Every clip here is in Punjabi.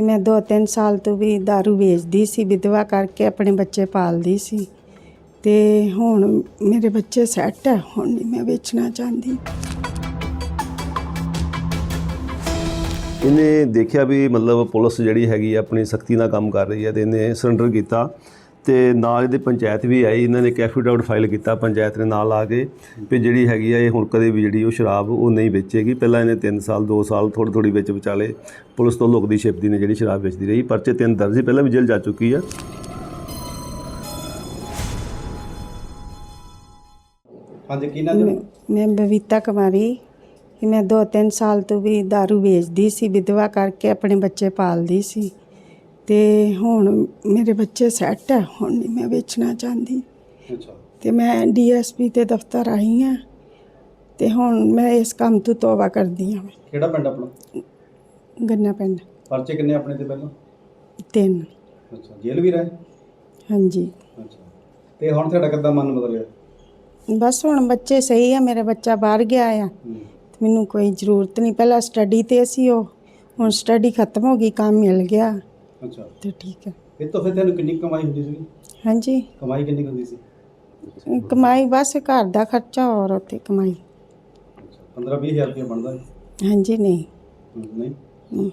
ਕਿ ਮੈਂ 2-3 ਸਾਲ ਤੋਂ ਵੀ दारू ਵੇਚਦੀ ਸੀ, ਵਿਧਵਾ ਕਰਕੇ ਆਪਣੇ ਬੱਚੇ ਪਾਲਦੀ ਸੀ। ਤੇ ਹੁਣ ਮੇਰੇ ਬੱਚੇ ਸੈੱਟ ਹੈ ਹੁਣ ਨਹੀਂ ਮੈਂ ਵੇਚਣਾ ਚਾਹੁੰਦੀ। ਇਹਨੇ ਦੇਖਿਆ ਵੀ ਮਤਲਬ ਪੁਲਿਸ ਜਿਹੜੀ ਹੈਗੀ ਆ, ਆਪਣੀ ਸਖਤੀ ਨਾਲ ਕੰਮ ਕਰ ਰਹੀ ਹੈ ਤੇ ਇਹਨੇ ਸਰੈਂਡਰ ਕੀਤਾ। ਤੇ ਨਾਲ ਇਹਦੇ ਪੰਚਾਇਤ ਵੀ ਆਈ ਇਹਨਾਂ ਨੇ ਕੈਫੀਡਾਊਟ ਫਾਈਲ ਕੀਤਾ ਪੰਚਾਇਤ ਨੇ ਨਾਲ ਆ ਕੇ ਵੀ ਜਿਹੜੀ ਹੈਗੀ ਆ ਇਹ ਹੁਣ ਕਦੇ ਵੀ ਜਿਹੜੀ ਉਹ ਸ਼ਰਾਬ ਉਹ ਨਹੀਂ ਵੇਚੇਗੀ। ਪਹਿਲਾਂ ਇਹਨੇ 3 ਸਾਲ 2 ਸਾਲ ਥੋੜੀ ਥੋੜੀ ਵਿੱਚ ਵਿਚਾਲੇ ਪੁਲਿਸ ਤੋਂ ਲੁਕਦੀ ਛਿਪਦੀ ਨੇ ਜਿਹੜੀ ਸ਼ਰਾਬ ਵੇਚਦੀ ਰਹੀ। ਪਰਚੇ ਤਿੰਨ ਦਰਜ ਸੀ ਪਹਿਲਾਂ ਵੀ ਜੇਲ੍ਹ ਜਾ ਚੁੱਕੀ ਆ। ਹਾਂਜੀ ਕੀ ਨਾਮ ਮੈਂ- ਬਬੀਤਾ ਕੁਮਾਰੀ। ਕਿ ਮੈਂ 2-3 ਸਾਲ ਤੋਂ ਵੀ दारू ਵੇਚਦੀ ਸੀ ਵਿਧਵਾ ਕਰਕੇ ਆਪਣੇ ਬੱਚੇ ਪਾਲਦੀ ਸੀ। ਤੇ ਹੁਣ ਮੇਰੇ ਬੱਚੇ ਸੈੱਟ ਹੈ ਹੁਣ ਨਹੀਂ ਮੈਂ ਵੇਚਣਾ ਚਾਹੁੰਦੀ। ਅੱਛਾ। ਤੇ ਮੈਂ ਡੀਐਸਪੀ ਤੇ ਦਫ਼ਤਰ ਆਈ ਹਾਂ ਤੇ ਹੁਣ ਮੈਂ ਇਸ ਕੰਮ ਤੋਂ ਤੋਬਾ ਕਰਦੀ ਹਾਂ ਕਿਹੜਾ ਪਿੰਡ ਆਪਣਾ? ਗੰਨਾ ਪਿੰਡ। ਪਰਚੇ ਕਿੰਨੇ ਆਪਣੇ ਤੇ ਪਹਿਲਾਂ? ਤਿੰਨ। ਅੱਛਾ ਜੇਲ੍ਹ ਵੀ ਰਹੇ? ਹਾਂਜੀ। ਅੱਛਾ। ਤੇ ਹੁਣ ਤੁਹਾਡਾ ਕਿੱਦਾਂ ਮਨ ਬਦਲਿਆ? ਬਸ ਹੁਣ ਬੱਚੇ ਸਹੀ ਆ ਮੇਰਾ ਬੱਚਾ ਬਾਹਰ ਗਿਆ ਆ। ਮੈਨੂੰ ਕੋਈ ਜ਼ਰੂਰਤ ਨਹੀਂ ਪਹਿਲਾਂ ਸਟੱਡੀ ਤੇ ਸੀ ਉਹ ਹੁਣ ਸਟੱਡੀ ਖਤਮ ਹੋ ਗਈ ਕੰਮ ਮਿਲ ਗਿਆ। ਅੱਛਾ। ਤੇ ਠੀਕ ਹੈ। ਇਹ ਤੋਂ ਫਿਰ ਤੁਹਾਨੂੰ ਕਿੰਨੀ ਕਮਾਈ ਹੁੰਦੀ ਸੀ ਹਾਂਜੀ। ਕਮਾਈ ਕਿੰਨੀ ਹੁੰਦੀ ਸੀ? ਕਮਾਈ ਬਸ ਘਰ ਦਾ ਖਰਚਾ ਔਰ ਉੱਥੇ ਕਮਾਈ। ਅੱਛਾ 15 20000 ਰੁਪਏ ਬਣਦਾ ਹੈ ਹਾਂਜੀ ਨਹੀਂ। ਹੂੰ, ਨਹੀਂ। ਹਮ,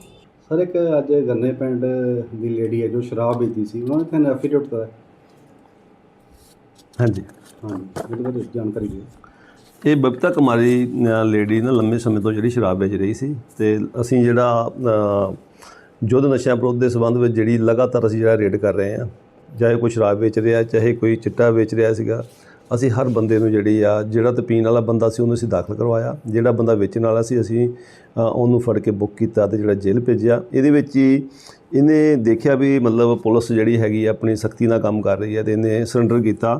ਸਰ ਇੱਕ ਅੱਜ ਗੰਨੇ ਪਿੰਡ ਦੀ ਲੇਡੀ ਹੈ ਜੋ ਸ਼ਰਾਬ ਵੇਚਦੀ ਸੀ ਉਹਨਾਂ ਨੇ ਤੁਹਾਨੂੰ ਐਫੀਡੇਵਿਟ ਦਿੱਤਾ ਹਾਂਜੀ। ਹਾਂਜੀ ਇਹਦੇ ਬਾਰੇ ਜਾਣਕਾਰੀ ਦਿਓ। ਇਹ ਬਬਤਾ ਕੁਮਾਰੀ ਲੇਡੀ ਨਾ ਲੰਮੇ ਸਮੇਂ ਤੋਂ ਜਿਹੜੀ ਸ਼ਰਾਬ ਵੇਚ ਰਹੀ ਸੀ ਤੇ ਅਸੀਂ ਜਿਹੜਾ ਯੁੱਧ ਨਸ਼ਿਆਂ ਵਿਰੁੱਧ ਦੇ ਸੰਬੰਧ ਵਿੱਚ ਜਿਹੜੀ ਲਗਾਤਾਰ ਅਸੀਂ ਜਿਹੜਾ ਰੇਡ ਕਰ ਰਹੇ ਹਾਂ, ਚਾਹੇ ਕੋਈ ਸ਼ਰਾਬ ਵੇਚ ਰਿਹਾ, ਚਾਹੇ ਕੋਈ ਚਿੱਟਾ ਵੇਚ ਰਿਹਾ ਸੀਗਾ, ਅਸੀਂ ਹਰ ਬੰਦੇ ਨੂੰ ਜਿਹੜੀ ਆ, ਜਿਹੜਾ ਤੇ ਪੀਣ ਵਾਲਾ ਬੰਦਾ ਸੀ ਉਹਨੂੰ ਅਸੀਂ ਦਾਖਲ ਕਰਵਾਇਆ। ਜਿਹੜਾ ਬੰਦਾ ਵੇਚਣ ਵਾਲਾ ਸੀ, ਅਸੀਂ ਉਹਨੂੰ ਫੜ ਕੇ ਬੁੱਕ ਕੀਤਾ ਤੇ ਜਿਹੜਾ ਜੇਲ੍ਹ ਭੇਜਿਆ। ਇਹਦੇ ਵਿੱਚ ਹੀ ਇਹਨੇ ਦੇਖਿਆ ਵੀ ਮਤਲਬ ਪੁਲਿਸ ਜਿਹੜੀ ਹੈਗੀ ਆ, ਆਪਣੀ ਸਖਤੀ ਨਾਲ ਕੰਮ ਕਰ ਰਹੀ ਹੈ ਤੇ ਇਹਨੇ ਸਰੈਂਡਰ ਕੀਤਾ।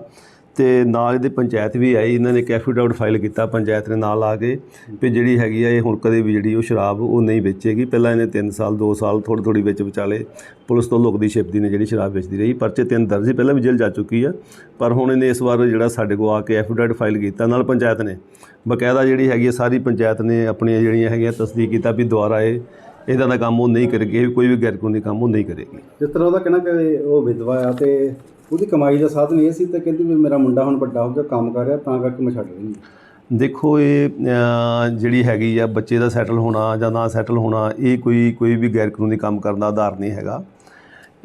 ਤੇ ਨਾਲ ਇਹਦੇ ਪੰਚਾਇਤ ਵੀ ਆਈ, ਇਹਨਾਂ ਨੇ ਕੈਫੀਡਾਊਟ ਫਾਈਲ ਕੀਤਾ ਪੰਚਾਇਤ ਨੇ ਨਾਲ ਆ ਕੇ ਵੀ ਜਿਹੜੀ ਹੈਗੀ ਆ ਇਹ ਹੁਣ ਕਦੇ ਵੀ ਜਿਹੜੀ ਉਹ ਸ਼ਰਾਬ ਉਹ ਨਹੀਂ ਵੇਚੇਗੀ। ਪਹਿਲਾਂ ਇਹਨੇ 3 ਸਾਲ 2 ਸਾਲ ਥੋੜੀ ਥੋੜੀ ਵਿੱਚ ਵਿਚਾਲੇ ਪੁਲਿਸ ਤੋਂ ਲੁਕਦੀ ਛਿਪਦੀ ਨੇ ਜਿਹੜੀ ਸ਼ਰਾਬ ਵੇਚਦੀ ਰਹੀ। ਪਰਚੇ ਤਿੰਨ ਦਰਜ ਸੀ, ਪਹਿਲਾਂ ਵੀ ਜੇਲ੍ਹ ਜਾ ਚੁੱਕੀ ਆ। ਪਰ ਹੁਣ ਇਹਨੇ ਇਸ ਵਾਰ ਜਿਹੜਾ ਸਾਡੇ ਕੋਲ ਆ ਕੇ ਐਫੀਡਾਊਟ ਫਾਈਲ ਕੀਤਾ ਨਾਲ ਪੰਚਾਇਤ ਨੇ। ਬਕਾਇਦਾ ਜਿਹੜੀ ਹੈਗੀ ਆ ਸਾਰੀ ਪੰਚਾਇਤ ਨੇ ਆਪਣੀਆਂ ਜਿਹੜੀਆਂ ਹੈਗੀਆਂ ਤਸਦੀਕ ਕੀਤਾ ਵੀ ਦੁਬਾਰਾ ਇਹ, ਇਹਦਾ ਦਾ ਕੰਮ ਉਹ ਨਹੀਂ ਕਰੇਗੀ ਕੋਈ ਵੀ ਗੈਰ ਕਾਨੂੰਨੀ ਕੰਮ ਉਹ ਨਹੀਂ ਕਰੇਗੀ। ਜਿਸ ਤਰ੍ਹਾਂ ਉਹਦਾ ਕਹਿਣਾ ਕਿ ਉਹ ਵਿਧਵਾ ਆ ਤੇ ਉਹਦੀ ਕਮਾਈ ਦਾ ਸਾਧਨ ਇਹ ਸੀ ਤਾਂ ਕਹਿੰਦੀ ਵੀ ਮੇਰਾ ਮੁੰਡਾ ਹੁਣ ਵੱਡਾ ਹੋ ਗਿਆ, ਕੰਮ ਕਰ ਰਿਹਾ, ਤਾਂ ਕਰਕੇ ਮੈਂ ਛੱਡ ਰਹੀ ਦੇਖੋ ਇਹ ਜਿਹੜੀ ਹੈਗੀ ਆ, ਬੱਚੇ ਦਾ ਸੈਟਲ ਹੋਣਾ ਜਾਂ ਨਾ ਸੈਟਲ ਹੋਣਾ, ਇਹ ਕੋਈ ਕੋਈ ਵੀ ਗੈਰ ਕਾਨੂੰਨੀ ਕੰਮ ਕਰਨ ਦਾ ਆਧਾਰ ਨਹੀਂ ਹੈਗਾ।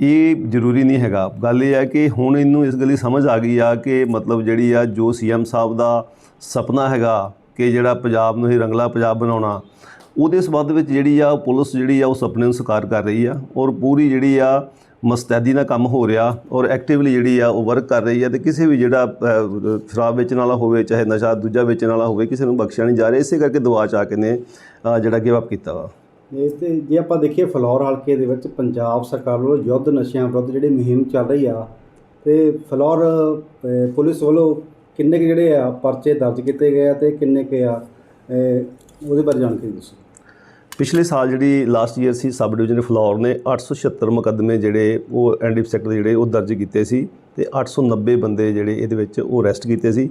ਇਹ ਜ਼ਰੂਰੀ ਨਹੀਂ ਹੈਗਾ। ਗੱਲ ਇਹ ਹੈ ਕਿ ਹੁਣ ਇਹਨੂੰ ਇਸ ਗੱਲ ਸਮਝ ਆ ਗਈ ਆ ਕਿ ਮਤਲਬ ਜਿਹੜੀ ਆ, ਜੋ ਸੀਐਮ ਸਾਹਿਬ ਦਾ ਸੁਪਨਾ ਹੈਗਾ ਕਿ ਜਿਹੜਾ ਪੰਜਾਬ ਨੂੰ ਹੀ ਰੰਗਲਾ ਪੰਜਾਬ ਬਣਾਉਣਾ ਉਹਦੇ ਸਬੰਧ ਵਿੱਚ ਜਿਹੜੀ ਆ ਪੁਲਿਸ ਜਿਹੜੀ ਆ ਉਹ ਸੁਪਨੇ ਨੂੰ ਸਾਕਾਰ ਕਰ ਰਹੀ ਆ ਔਰ ਪੂਰੀ ਜਿਹੜੀ ਆ ਮਸਤੈਦੀ ਨਾਲ ਕੰਮ ਹੋ ਰਿਹਾ ਔਰ ਐਕਟਿਵਲੀ ਜਿਹੜੀ ਆ ਉਹ ਵਰਕ ਕਰ ਰਹੀ ਆ ਤੇ ਕਿਸੇ ਵੀ ਜਿਹੜਾ ਸ਼ਰਾਬ ਵੇਚਣ ਵਾਲਾ ਹੋਵੇ, ਚਾਹੇ ਨਸ਼ਾ ਦੂਜਾ ਵੇਚਣ ਵਾਲਾ ਹੋਵੇ, ਕਿਸੇ ਨੂੰ ਬਖਸ਼ਿਆ ਨਹੀਂ ਜਾ ਰਿਹਾ, ਇਸੇ ਕਰਕੇ ਦਵਾ ਚ ਆ ਕੇ ਨੇ ਜਿਹੜਾ ਗਿਵ ਅਪ ਕੀਤਾ ਵਾ। ਇਸ ਤੇ ਜੇ ਆਪਾਂ ਦੇਖੀਏ ਫਲੌਰ ਹਲਕੇ ਦੇ ਵਿੱਚ ਪੰਜਾਬ ਸਰਕਾਰ ਵੱਲੋਂ ਯੁੱਧ ਨਸ਼ਿਆਂ ਵਿਰੁੱਧ ਜਿਹੜੀ ਮੁਹਿੰਮ ਚੱਲ ਰਹੀ ਆ ਤੇ ਫਲੌਰ ਪੁਲਿਸ ਵੱਲੋਂ ਕਿੰਨੇ ਕੁ ਜਿਹੜੇ ਆ ਪਰਚੇ ਦਰਜ ਕੀਤੇ ਗਏ ਆ ਤੇ ਕਿੰਨੇ ਕੁ ਆ ਉਹਦੇ ਬਾਰੇ ਜਾਣਕਾਰੀ ਦੱਸੋ। ਪਿਛਲੇ ਸਾਲ ਜਿਹੜੀ ਲਾਸਟ ਈਅਰ ਸੀ ਸਬ ਡਿਵੀਜ਼ਨ ਫਲੋਰ ਨੇ 876 ਮੁਕੱਦਮੇ ਜਿਹੜੇ ਉਹ ਐਨਡੀਪ ਸੈਕਟਰ ਦੇ ਜਿਹੜੇ ਉਹ ਦਰਜ ਕੀਤੇ ਸੀ ਤੇ 890 ਬੰਦੇ ਜਿਹੜੇ ਇਹਦੇ ਵਿੱਚ ਉਹ ਅਰੈਸਟ ਕੀਤੇ ਸੀ।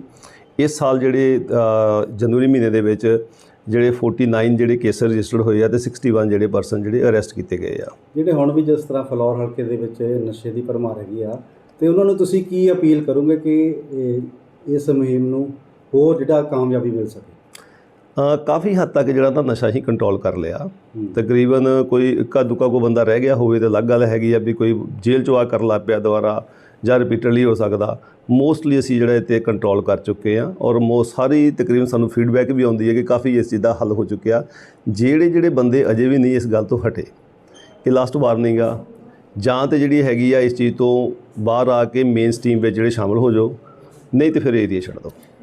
ਇਸ ਸਾਲ ਜਿਹੜੇ ਜਨਵਰੀ ਮਹੀਨੇ ਦੇ ਵਿੱਚ ਜਿਹੜੇ 49 ਜਿਹੜੇ ਕੇਸ ਰਜਿਸਟਰਡ ਹੋਏ ਆ ਤੇ 61 ਜਿਹੜੇ ਪਰਸਨ ਜਿਹੜੇ ਅਰੈਸਟ ਕੀਤੇ ਗਏ ਆ। ਜਿਹੜੇ ਹੁਣ ਵੀ ਜਿਸ ਤਰ੍ਹਾਂ ਫਲੌਰ ਹਲਕੇ ਦੇ ਵਿੱਚ ਨਸ਼ੇ ਦੀ ਭਰਮਾਰ ਹੈਗੀ ਆ ਤੇ ਉਹਨਾਂ ਨੂੰ ਤੁਸੀਂ ਕੀ ਅਪੀਲ ਕਰੋਗੇ ਕਿ ਇਸ ਮੁਹਿੰਮ ਨੂੰ ਹੋਰ ਜਿਹੜਾ ਕਾਮਯਾਬੀ ਮਿਲ ਸਕੇ? ਕਾਫੀ ਹੱਦ ਤੱਕ ਜਿਹੜਾ ਤਾਂ ਨਸ਼ਾ ਹੀ ਕੰਟਰੋਲ ਕਰ ਲਿਆ। ਤਕਰੀਬਨ ਕੋਈ ਇੱਕਾ ਦੁੱਕਾ ਕੋਈ ਬੰਦਾ ਰਹਿ ਗਿਆ ਹੋਵੇ ਤੇ ਅਲੱਗ ਗੱਲ ਹੈਗੀ ਆ ਵੀ ਕੋਈ ਜੇਲ੍ਹ ਚੋਂ ਆ ਕਰਨ ਲੱਗ ਪਿਆ ਦੁਬਾਰਾ ਜਾਂ ਰਿਪੀਟਡਲੀ ਹੋ ਸਕਦਾ। ਮੋਸਟਲੀ ਅਸੀਂ ਜਿਹੜਾ ਇਹ 'ਤੇ ਕੰਟਰੋਲ ਕਰ ਚੁੱਕੇ ਆ ਔਰ ਮੋ ਸਾਰੀ ਤਕਰੀਬਨ ਸਾਨੂੰ ਫੀਡਬੈਕ ਵੀ ਆਉਂਦੀ ਹੈ ਕਿ ਕਾਫੀ ਇਸ ਚੀਜ਼ ਦਾ ਹੱਲ ਹੋ ਚੁੱਕਿਆ। ਜਿਹੜੇ ਜਿਹੜੇ ਬੰਦੇ ਅਜੇ ਵੀ ਨਹੀਂ ਇਸ ਗੱਲ ਤੋਂ ਹਟੇ ਇਹ ਲਾਸਟ ਵਾਰਨਿੰਗ ਆ ਜਾਂ ਤੇ ਜਿਹੜੀ ਹੈਗੀ ਆ ਇਸ ਚੀਜ਼ ਤੋਂ ਬਾਹਰ ਆ ਕੇ ਮੇਨ ਸਟ੍ਰੀਮ ਵਿੱਚ ਜਿਹੜੇ ਸ਼ਾਮਲ ਹੋ ਜਾਓ ਨਹੀਂ ਤੇ ਫਿਰ ਏਰੀਆ ਛੱਡ ਦਿਓ।